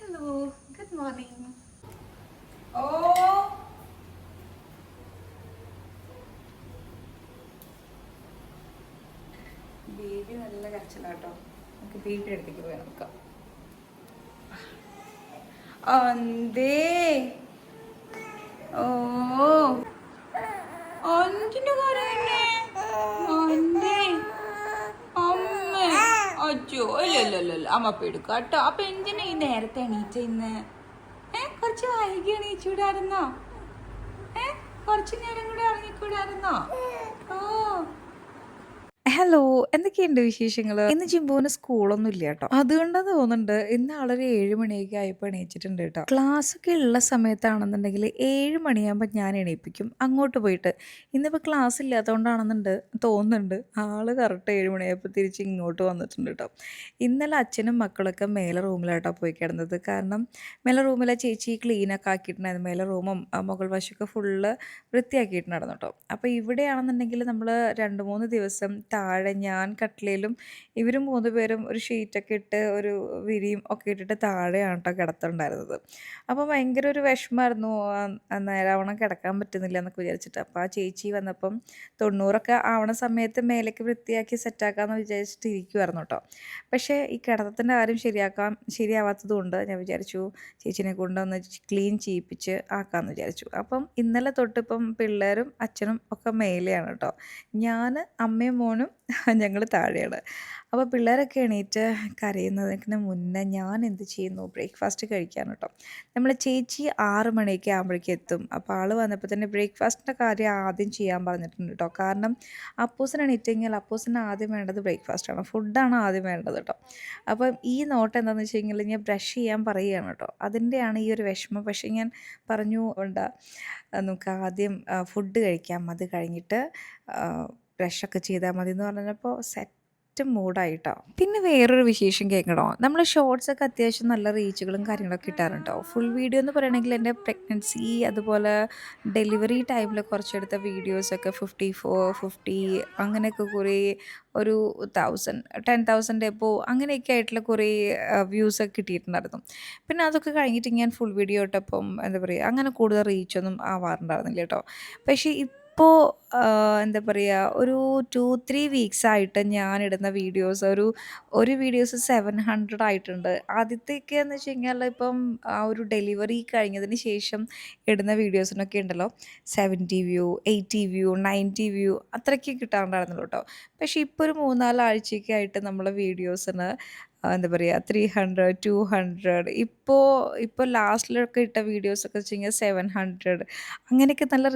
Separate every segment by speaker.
Speaker 1: Hello good morning
Speaker 2: oh baby നല്ല കരച്ചിലാട്ടോ. നമുക്ക് ബേബിയുടെ അടുത്തേക്ക് പോയി നോക്കാം. അന്തേ. ഓ. അഞ്ചിന്റെ കരയന്നെ അന്തേ അമ്മ അച്ഛോ അല്ലല്ലോ അമ്മ അപ്പൊ കേട്ടോ. അപ്പൊ എന്തിനാ ഈ നേരത്തെ എണീറ്റ ഇന്ന്? ഏ കുറച്ച് വൈകി എണീച്ചൂടായിരുന്നോ? ഏ കുറച്ചു നേരം കൂടെ ഇറങ്ങിക്കൂടായിരുന്നോ? ഹലോ എന്തൊക്കെയുണ്ട് വിശേഷങ്ങൾ ഇന്ന് ജിംബുവിന് സ്കൂളൊന്നും ഇല്ല കേട്ടോ അതുകൊണ്ടാന്ന് തോന്നുന്നുണ്ട് ഇന്ന് ആളൊരു ഏഴ് മണിയൊക്കെ ആയപ്പോൾ എണീച്ചിട്ടുണ്ട് കേട്ടോ. ക്ലാസ് ഒക്കെ ഉള്ള സമയത്താണെന്നുണ്ടെങ്കിൽ ഏഴ് മണിയാകുമ്പോൾ ഞാൻ എണീപ്പിക്കും. അങ്ങോട്ട് പോയിട്ട്. ഇന്നിപ്പോൾ ക്ലാസ് ഇല്ലാത്തതുകൊണ്ടാണെന്നുണ്ട് തോന്നുന്നുണ്ട്. ആൾ കറക്റ്റ് ഏഴ് മണിയായപ്പോൾ തിരിച്ച് ഇങ്ങോട്ട് വന്നിട്ടുണ്ട് കേട്ടോ. ഇന്നലെ അച്ഛനും മക്കളൊക്കെ മേലെ റൂമിലാട്ടോ പോയി കിടന്നത്. കാരണം മേലെ റൂമിലെ ചേച്ചി ക്ലീനൊക്കെ ആക്കിയിട്ടുണ്ടായിരുന്നു. മേലെ റൂമും മുകൾ വശമൊക്കെ ഫുള്ള് വൃത്തിയാക്കിയിട്ടുണ്ടായിരുന്നു കേട്ടോ. അപ്പോൾ ഇവിടെയാണെന്നുണ്ടെങ്കിൽ നമ്മൾ രണ്ട് മൂന്ന് ദിവസം താഴെ ഞാൻ കട്ടിലേലും ഇവർ മൂന്ന് പേരും ഒരു ഷീറ്റൊക്കെ ഇട്ട് ഒരു വിരിയും ഒക്കെ ഇട്ടിട്ട് താഴെയാണ് കേട്ടോ കിടത്തുണ്ടായിരുന്നത് അപ്പോൾ ഭയങ്കര ഒരു വിഷമമായിരുന്നു. നേരാവണ്ണം കിടക്കാൻ പറ്റുന്നില്ല എന്നൊക്കെ വിചാരിച്ചിട്ട്. അപ്പോൾ ആ ചേച്ചി വന്നപ്പം തൊണ്ണൂറൊക്കെ ആവണ സമയത്ത് മേലേക്ക് വൃത്തിയാക്കി സെറ്റാക്കാമെന്ന് വിചാരിച്ചിട്ട് ഇരിക്കുമായിരുന്നു കേട്ടോ പക്ഷേ ഈ കിടത്തത്തിന്റെ കാര്യം ശരിയാക്കാൻ ശരിയാവാത്തതുകൊണ്ട് ഞാൻ വിചാരിച്ചു ചേച്ചിനെ കൊണ്ടൊന്ന് ക്ലീൻ ചെയ്യിപ്പിച്ച് ആക്കാമെന്ന് വിചാരിച്ചു. അപ്പം ഇന്നലെ തൊട്ടിപ്പം പിള്ളേരും അച്ഛനും ഒക്കെ മേലെയാണ് കേട്ടോ ഞാൻ അമ്മയും മോനും ഞങ്ങൾ താഴെയാണ്. അപ്പോൾ പിള്ളേരൊക്കെ എണീറ്റ് കരയുന്നതിന് മുന്നേ ഞാൻ എന്ത് ചെയ്യുന്നു? ബ്രേക്ക്ഫാസ്റ്റ് കഴിക്കാൻ കേട്ടോ നമ്മൾ ചേച്ചി ആറ് മണിയൊക്കെ ആകുമ്പോഴേക്കും എത്തും. അപ്പോൾ ആൾ വന്നപ്പോൾ തന്നെ ബ്രേക്ക്ഫാസ്റ്റിന്റെ കാര്യം ആദ്യം ചെയ്യാൻ പറഞ്ഞിട്ടുണ്ട് കേട്ടോ കാരണം അപ്പൂസിന് എണീറ്റെങ്കിൽ അപ്പൂസിന് ആദ്യം വേണ്ടത് ബ്രേക്ക്ഫാസ്റ്റാണ് ഫുഡാണ് ആദ്യം വേണ്ടത് കേട്ടോ അപ്പം ഈ നോട്ട് എന്താണെന്ന് വെച്ച് കഴിഞ്ഞാൽ ഞാൻ ബ്രഷ് ചെയ്യാൻ പറയുകയാണ് കേട്ടോ അതിന്റെയാണ് ഈ ഒരു വിഷമം. പക്ഷേ ഞാൻ പറഞ്ഞു ഉണ്ട് നമുക്ക് ആദ്യം ഫുഡ് കഴിക്കാം. അത് കഴിഞ്ഞിട്ട് ബ്രഷൊക്കെ ചെയ്താൽ മതി എന്ന് പറഞ്ഞപ്പോൾ സെറ്റ് മൂഡായിട്ടോ പിന്നെ വേറൊരു വിശേഷം കേൾക്കണോ? നമ്മൾ ഷോർട്സ് ഒക്കെ അത്യാവശ്യം നല്ല റീച്ചുകളും കാര്യങ്ങളൊക്കെ കിട്ടാറുണ്ടോ ഫുൾ വീഡിയോ എന്ന് പറയുകയാണെങ്കിൽ എന്റെ പ്രഗ്നൻസി അതുപോലെ ഡെലിവറി ടൈമിൽ കുറച്ചെടുത്ത വീഡിയോസൊക്കെ ഫിഫ്റ്റി ഫോർ ഫിഫ്റ്റി അങ്ങനെയൊക്കെ കുറേ ഒരു തൗസൻഡ് ടെൻ തൗസൻഡ് എബോ അങ്ങനെയൊക്കെ ആയിട്ടുള്ള കുറേ വ്യൂസൊക്കെ കിട്ടിയിട്ടുണ്ടായിരുന്നു. പിന്നെ അതൊക്കെ കഴിഞ്ഞിട്ട് ഞാൻ ഫുൾ വീഡിയോ ഇട്ടപ്പം എന്താ പറയുക അങ്ങനെ കൂടുതൽ റീച്ചൊന്നും ആവാറുണ്ടായിരുന്നില്ല കേട്ടോ. പക്ഷേ ഇപ്പോൾ എന്താ പറയുക ഒരു ടു ത്രീ വീക്സ് ആയിട്ട് ഞാൻ ഇടുന്ന വീഡിയോസ് ഒരു ഒരു വീഡിയോസ് സെവൻ ഹൺഡ്രഡ് ആയിട്ടുണ്ട്. ആദ്യത്തേക്ക് എന്ന് വെച്ച് കഴിഞ്ഞാൽ ഇപ്പം ആ ഒരു ഡെലിവറി കഴിഞ്ഞതിന് ശേഷം ഇടുന്ന വീഡിയോസിനൊക്കെ ഉണ്ടല്ലോ. Seventy view eighty view ninety view അത്രയ്ക്ക് കിട്ടാറുണ്ടായിരുന്നുള്ളൂ കേട്ടോ പക്ഷേ ഇപ്പോൾ ഒരു മൂന്നാൽ ആഴ്ചയൊക്കെ ആയിട്ട് നമ്മളെ വീഡിയോസിന് എന്താ പറയുക ത്രീ ഹൺഡ്രഡ് ടു ഹൺഡ്രഡ് ഇപ്പോൾ ഇപ്പോൾ ലാസ്റ്റിലൊക്കെ ഇട്ട വീഡിയോസൊക്കെ വെച്ച് കഴിഞ്ഞാൽ സെവൻ ഹൺഡ്രഡ് അങ്ങനെയൊക്കെ നല്ല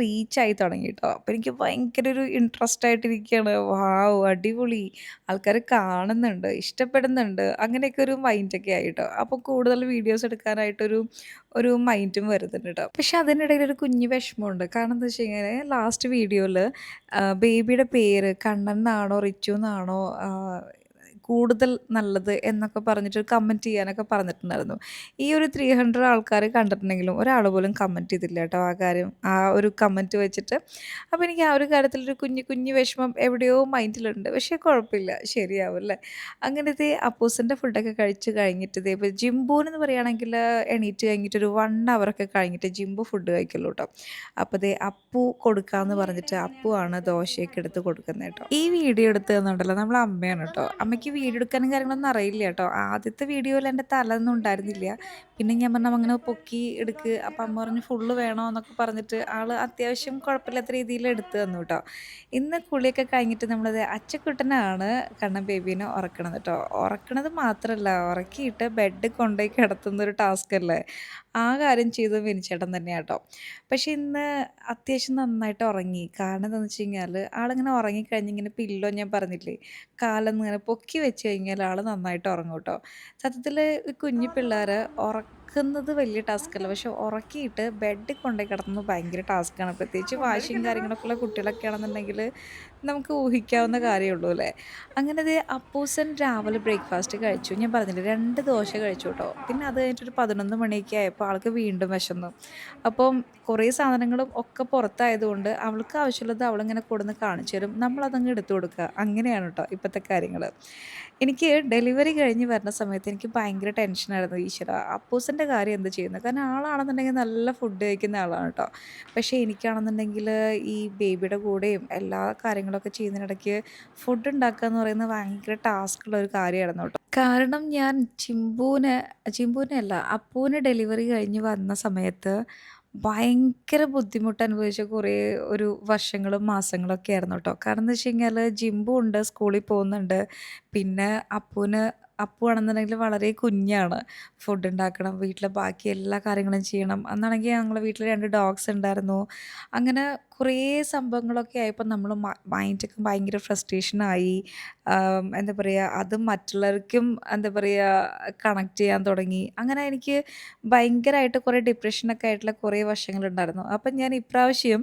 Speaker 2: ആയി തുടങ്ങി കേട്ടോ അപ്പോൾ എനിക്ക് ഭയങ്കര ഒരു ഇൻട്രസ്റ്റ് ആയിട്ടിരിക്കുകയാണ് വാവ് അടിപൊളി. ആൾക്കാർ കാണുന്നുണ്ട് ഇഷ്ടപ്പെടുന്നുണ്ട്. അങ്ങനെയൊക്കെ ഒരു മൈൻഡൊക്കെ ആയി കേട്ടോ അപ്പോൾ കൂടുതൽ വീഡിയോസ് എടുക്കാനായിട്ടൊരു ഒരു മൈൻഡും വരുന്നുണ്ട് കേട്ടോ പക്ഷേ അതിനിടയിൽ ഒരു കുഞ്ഞു വിഷമമുണ്ട്. കാരണം എന്താ വെച്ച് കഴിഞ്ഞാൽ ലാസ്റ്റ് വീഡിയോയിൽ ബേബിയുടെ പേര് കണ്ണൻ എന്നാണോ റിച്ചു എന്നാണോ കൂടുതൽ നല്ലത് എന്നൊക്കെ പറഞ്ഞിട്ട് കമന്റ് ചെയ്യാനൊക്കെ പറഞ്ഞിട്ടുണ്ടായിരുന്നു. ഈ ഒരു ത്രീ ഹൺഡ്രഡ് ആൾക്കാർ കണ്ടിട്ടുണ്ടെങ്കിലും ഒരാൾ പോലും കമന്റ് ചെയ്തില്ല കേട്ടോ ആ കാര്യം. ആ ഒരു കമന്റ് വെച്ചിട്ട്. അപ്പോൾ എനിക്ക് ആ ഒരു കാര്യത്തിലൊരു കുഞ്ഞു കുഞ്ഞു വിഷമം എവിടെയോ മൈൻഡിലുണ്ട് പക്ഷേ കുഴപ്പമില്ല. ശരിയാവും അല്ലേ? അങ്ങനത്തെ അപ്പോസിന്റെ ഫുഡൊക്കെ കഴിച്ച് കഴിഞ്ഞിട്ട് ഇതേ ഇപ്പോൾ ജിംബൂന്ന് പറയുകയാണെങ്കിൽ എണീറ്റ് കഴിഞ്ഞിട്ട് ഒരു വൺ അവറൊക്കെ കഴിഞ്ഞിട്ട് ജിംബു ഫുഡ് കഴിക്കുള്ളൂ കേട്ടോ. അപ്പോൾ ഇതേ അപ്പു കൊടുക്കാമെന്ന് പറഞ്ഞിട്ട് അപ്പു ആണ് ദോശയൊക്കെ എടുത്ത് കൊടുക്കുന്നത് കേട്ടോ. ഈ വീഡിയോ എടുത്ത് തന്നിട്ടുണ്ടല്ലോ നമ്മൾ അമ്മയാണ് കേട്ടോ. അമ്മയ്ക്ക് വീഡിയോ കാര്യങ്ങളൊന്നും അറിയില്ല കേട്ടോ. ആദ്യത്തെ വീഡിയോയിൽ എന്റെ തലൊന്നും ഉണ്ടായിരുന്നില്ല. പിന്നെ ഞാൻ പറഞ്ഞു അങ്ങനെ പൊക്കി എടുക്കുക അപ്പം അമ്മ പറഞ്ഞ് ഫുള്ള് വേണോ? എന്നൊക്കെ പറഞ്ഞിട്ട് ആൾ അത്യാവശ്യം കുഴപ്പമില്ലാത്ത രീതിയിൽ എടുത്തു തന്നു കേട്ടോ. ഇന്ന് കുളിയൊക്കെ കഴിഞ്ഞിട്ട് നമ്മളത് അച്ചക്കുട്ടനാണ് കണ്ണൻ ബേബീനെ ഉറക്കണത് കേട്ടോ. ഉറക്കണത് മാത്രമല്ല ഉറക്കിയിട്ട് ബെഡ് കൊണ്ടുപോയി കിടത്തുന്ന ഒരു ടാസ്ക് അല്ലേ? ആ കാര്യം ചെയ്തത് വിനിച്ചേട്ടൻ തന്നെയാണ് കേട്ടോ പക്ഷെ ഇന്ന് അത്യാവശ്യം നന്നായിട്ട് ഉറങ്ങി. കാരണം എന്താണെന്ന് വെച്ച് കഴിഞ്ഞാൽ ആളിങ്ങനെ ഉറങ്ങിക്കഴിഞ്ഞ് ഇങ്ങനെ പില്ലോ ഞാൻ പറഞ്ഞില്ലേ കാലൊന്നും ഇങ്ങനെ പൊക്കി വെച്ച് കഴിഞ്ഞാൽ ആൾ നന്നായിട്ട് ഉറങ്ങും കേട്ടോ സത്യത്തിൽ കുഞ്ഞു പിള്ളേർ ഉറക്ക
Speaker 3: ഉറക്കുന്നത് വലിയ ടാസ്ക്കല്ല പക്ഷെ ഉറക്കിയിട്ട് ബെഡിൽ കൊണ്ടുപോയി കിടത്തുന്നത് ഭയങ്കര ടാസ്ക്കാണ് പ്രത്യേകിച്ച് വാശിയും കാര്യങ്ങളൊക്കെ ഉള്ള കുട്ടികളൊക്കെ ആണെന്നുണ്ടെങ്കിൽ നമുക്ക് ഊഹിക്കാവുന്ന കാര്യമുള്ളൂ അല്ലേ? അങ്ങനെ ദേ അപ്പൂസൻ രാവിലെ ബ്രേക്ക്ഫാസ്റ്റ് കഴിച്ചു. ഞാൻ പറഞ്ഞില്ലേ രണ്ട് ദോശ കഴിച്ചു കേട്ടോ പിന്നെ അത് കഴിഞ്ഞിട്ടൊരു പതിനൊന്ന് മണിയൊക്കെ ആയപ്പോൾ ആൾക്ക് വീണ്ടും വിശന്നു. അപ്പം കുറേ സാധനങ്ങളും ഒക്കെ പുറത്തായതുകൊണ്ട് അവൾക്ക് ആവശ്യമുള്ളത് അവളിങ്ങനെ കൊടുന്ന് കാണിച്ചു തരും. നമ്മളതങ്ങ് എടുത്തു കൊടുക്കുക. അങ്ങനെയാണ് കേട്ടോ ഇപ്പോഴത്തെ കാര്യങ്ങൾ. എനിക്ക് ഡെലിവറി കഴിഞ്ഞ് വരുന്ന സമയത്ത് എനിക്ക് ഭയങ്കര ടെൻഷനായിരുന്നു ഈശ്വര. അപ്പൂസിന്റെ കാര്യം എന്ത് ചെയ്യുന്നത് കാരണം ആളാണെന്നുണ്ടെങ്കിൽ നല്ല ഫുഡ് കഴിക്കുന്ന ആളാണ് കേട്ടോ പക്ഷേ എനിക്കാണെന്നുണ്ടെങ്കിൽ ഈ ബേബിയുടെ കൂടെയും എല്ലാ കാര്യങ്ങളൊക്കെ ചെയ്യുന്നതിനിടയ്ക്ക് ഫുഡ് ഉണ്ടാക്കുക എന്ന് പറയുന്നത് ഭയങ്കര ടാസ്ക്കുള്ള ഒരു കാര്യമായിരുന്നു കേട്ടോ കാരണം ഞാൻ ചിമ്പൂന് ചിമ്പൂനെ അല്ല അപ്പൂന് ഡെലിവറി കഴിഞ്ഞ് വന്ന സമയത്ത് ഭയങ്കര ബുദ്ധിമുട്ട് അനുഭവിച്ച കുറേ ഒരു വർഷങ്ങളും മാസങ്ങളൊക്കെ ആയിരുന്നു കേട്ടോ കാരണം എന്ന് വെച്ച് കഴിഞ്ഞാൽ ജിമ്പും ഉണ്ട് സ്കൂളിൽ പോകുന്നുണ്ട്. പിന്നെ അപ്പൂന് അപ്പു ആണെന്നുണ്ടെങ്കിൽ വളരെ കുഞ്ഞാണ്. ഫുഡ് ഉണ്ടാക്കണം വീട്ടിലെ ബാക്കി എല്ലാ കാര്യങ്ങളും ചെയ്യണം. അന്നാണെങ്കിൽ ഞങ്ങളെ വീട്ടിൽ രണ്ട് ഡോഗ്സ് ഉണ്ടായിരുന്നു അങ്ങനെ കുറേ സംഭവങ്ങളൊക്കെ ആയപ്പോൾ നമ്മൾ മൈൻഡൊക്കെ ഭയങ്കര ഫ്രസ്ട്രേഷനായി എന്താ പറയുക അത് മറ്റുള്ളവർക്കും എന്താ പറയുക കണക്ട് ചെയ്യാൻ തുടങ്ങി. അങ്ങനെ എനിക്ക് ഭയങ്കരമായിട്ട് കുറേ ഡിപ്രഷനൊക്കെ ആയിട്ടുള്ള കുറേ വശങ്ങളുണ്ടായിരുന്നു. അപ്പം ഞാൻ ഇപ്രാവശ്യം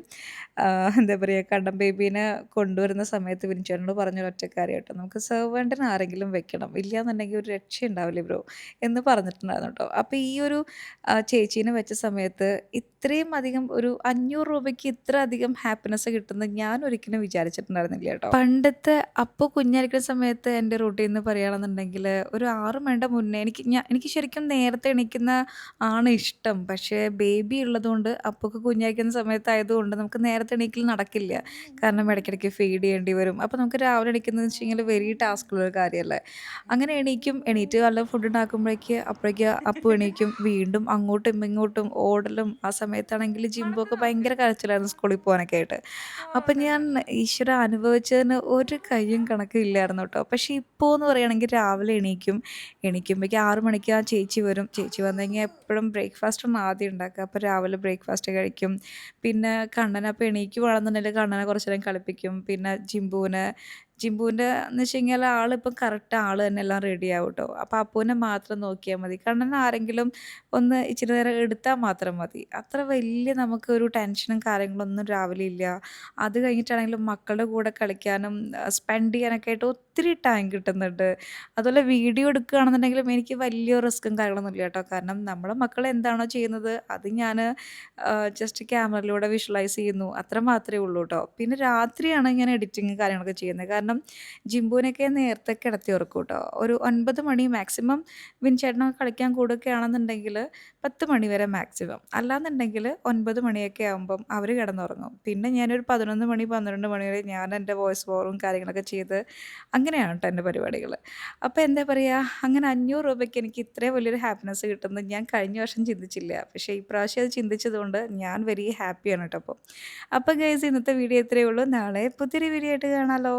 Speaker 3: എന്താ പറയുക കണ്ടം ബേബീനെ കൊണ്ടുവരുന്ന സമയത്ത് വിനിച്ചേട്ടനോട് പറഞ്ഞ ഒറ്റ കാര്യം കേട്ടോ. നമുക്ക് സെർവന്റിന് ആരെങ്കിലും വെക്കണം. ഇല്ലയെന്നുണ്ടെങ്കിൽ ഒരു രക്ഷ ഉണ്ടാവില്ലേ ബ്രോ എന്ന് പറഞ്ഞിട്ടുണ്ടായിരുന്നു കേട്ടോ അപ്പോൾ ഈ ഒരു ചേച്ചീനെ വെച്ച സമയത്ത് ഇത്രയും അധികം ഒരു അഞ്ഞൂറ് രൂപയ്ക്ക് ഇത്ര അധികം ഹാപ്പിനെസ് കിട്ടുന്നത് ഞാൻ ഒരിക്കലും വിചാരിച്ചിട്ടുണ്ടായിരുന്നില്ല കേട്ടോ. പണ്ടത്തെ അപ്പോൾ കുഞ്ഞായിരിക്കുന്ന സമയത്ത് എന്റെ റൂട്ടീൻ എന്ന് പറയുകയാണെന്നുണ്ടെങ്കിൽ ഒരു ആറ് മണിയുടെ മുന്നേ എനിക്ക് ഞാൻ എനിക്ക് ശരിക്കും നേരത്തെ എണീക്കുന്ന ആണ് ഇഷ്ടം. പക്ഷേ ബേബി ഉള്ളതുകൊണ്ട് അപ്പൊക്ക് കുഞ്ഞായിരിക്കുന്ന സമയത്തായതുകൊണ്ട് നമുക്ക് നേരത്തെ എണീക്കൽ നടക്കില്ല. കാരണം ഇടയ്ക്കിടയ്ക്ക് ഫീഡ് ചെയ്യേണ്ടി വരും. അപ്പോൾ നമുക്ക് രാവിലെ എണീക്കുന്നത് വെച്ച് കഴിഞ്ഞാൽ വെരി ടാസ്ക്കുള്ള ഒരു കാര്യമല്ലേ അങ്ങനെ എണീക്കും. എണീറ്റ് നല്ല ഫുഡ് ഉണ്ടാക്കുമ്പോഴേക്ക് അപ്പോഴേക്ക് അപ്പു എണീക്കും. വീണ്ടും അങ്ങോട്ടും ഇങ്ങോട്ടും ഓടലും ആ സമയത്താണെങ്കിൽ ജിമ്പൊക്കെ ഭയങ്കര കരച്ചിലായിരുന്നു സ്കൂളിൽ പോകാനൊക്കെ ആയിട്ട്. അപ്പം ഞാൻ ഈശ്വര അനുഭവിച്ചതിന് ഒരു കയ്യും കണക്കും ഇല്ലായിരുന്നു കേട്ടോ പക്ഷേ ഇപ്പോൾ എന്ന് പറയുകയാണെങ്കിൽ രാവിലെ എണീക്കും. എണീക്കുമ്പോഴേക്കും ആറ് മണിക്ക് ആ ചേച്ചി വരും. ചേച്ചി വന്നു കഴിഞ്ഞാൽ എപ്പോഴും ബ്രേക്ക്ഫാസ്റ്റ് ആണ് ആദ്യം ഉണ്ടാക്കുക. അപ്പോൾ രാവിലെ ബ്രേക്ക്ഫാസ്റ്റ് കഴിക്കും. പിന്നെ കണ്ണനെ അപ്പോൾ എണീക്കുവാണെന്നുണ്ടെങ്കിൽ കണ്ണനെ കുറച്ച് നേരം കളിപ്പിക്കും. പിന്നെ ജിമ്പുവിനെ ജിമ്പുവിന്റെ എന്ന് വെച്ച് കഴിഞ്ഞാൽ ആളിപ്പം കറക്റ്റ് ആൾ തന്നെ എല്ലാം റെഡി ആവും കേട്ടോ അപ്പോൾ അപ്പൂനെ മാത്രം നോക്കിയാൽ മതി. കണ്ണൻ ആരെങ്കിലും ഒന്ന് ഇച്ചിരി നേരം എടുത്താൽ മാത്രം മതി. അത്ര വലിയ നമുക്ക് ഒരു ടെൻഷനും കാര്യങ്ങളൊന്നും രാവിലെ ഇല്ല. അത് കഴിഞ്ഞിട്ടാണെങ്കിലും മക്കളുടെ കൂടെ കളിക്കാനും സ്പെൻഡ് ചെയ്യാനൊക്കെ ആയിട്ട് ഒത്തിരി ടൈം കിട്ടുന്നുണ്ട്. അതുപോലെ വീഡിയോ എടുക്കുകയാണെന്നുണ്ടെങ്കിലും എനിക്ക് വലിയ റിസ്ക്കും കാര്യങ്ങളൊന്നും ഇല്ല കേട്ടോ. കാരണം നമ്മളെ മക്കൾ എന്താണോ ചെയ്യുന്നത് അത് ഞാൻ ജസ്റ്റ് ക്യാമറയിലൂടെ വിഷ്വലൈസ് ചെയ്യുന്നു. അത്ര മാത്രമേ ഉള്ളൂ കേട്ടോ. പിന്നെ രാത്രിയാണ് ഞാൻ എഡിറ്റിങ് കാര്യങ്ങളൊക്കെ ചെയ്യുന്നത്. കാരണം ജിമ്പുവിനൊക്കെ നേരത്തെ കിടത്തി ഉറക്കും കേട്ടോ ഒരു ഒൻപത് മണി മാക്സിമം വിൻചേട്ടനൊക്കെ കളിക്കാൻ കൂടുകയാണെന്നുണ്ടെങ്കിൽ പത്ത് മണി വരെ മാക്സിമം അല്ലാന്നുണ്ടെങ്കിൽ ഒൻപത് മണിയൊക്കെ ആകുമ്പം അവർ കിടന്നുറങ്ങും. പിന്നെ ഞാനൊരു പതിനൊന്ന് മണി പന്ത്രണ്ട് മണി വരെ ഞാൻ എന്റെ വോയിസ് ഓവറും കാര്യങ്ങളൊക്കെ ചെയ്ത് അങ്ങനെയാണ് കേട്ടോ എന്റെ പരിപാടികൾ അപ്പോൾ എന്താ പറയുക അങ്ങനെ അഞ്ഞൂറ് രൂപയ്ക്ക് എനിക്ക് ഇത്രയും വലിയൊരു ഹാപ്പിനെസ് കിട്ടുന്നത് ഞാൻ കഴിഞ്ഞ വർഷം ചിന്തിച്ചില്ല. പക്ഷേ ഇപ്രാവശ്യം അത് ചിന്തിച്ചതുകൊണ്ട് ഞാൻ വെരി ഹാപ്പിയാണ് കേട്ടോ അപ്പോൾ അപ്പോൾ ഗൈസ് ഇന്നത്തെ വീഡിയോ ഇത്രയേ ഉള്ളൂ. നാളെ പുതിയൊരു വീഡിയോ ആയിട്ട് കാണാമല്ലോ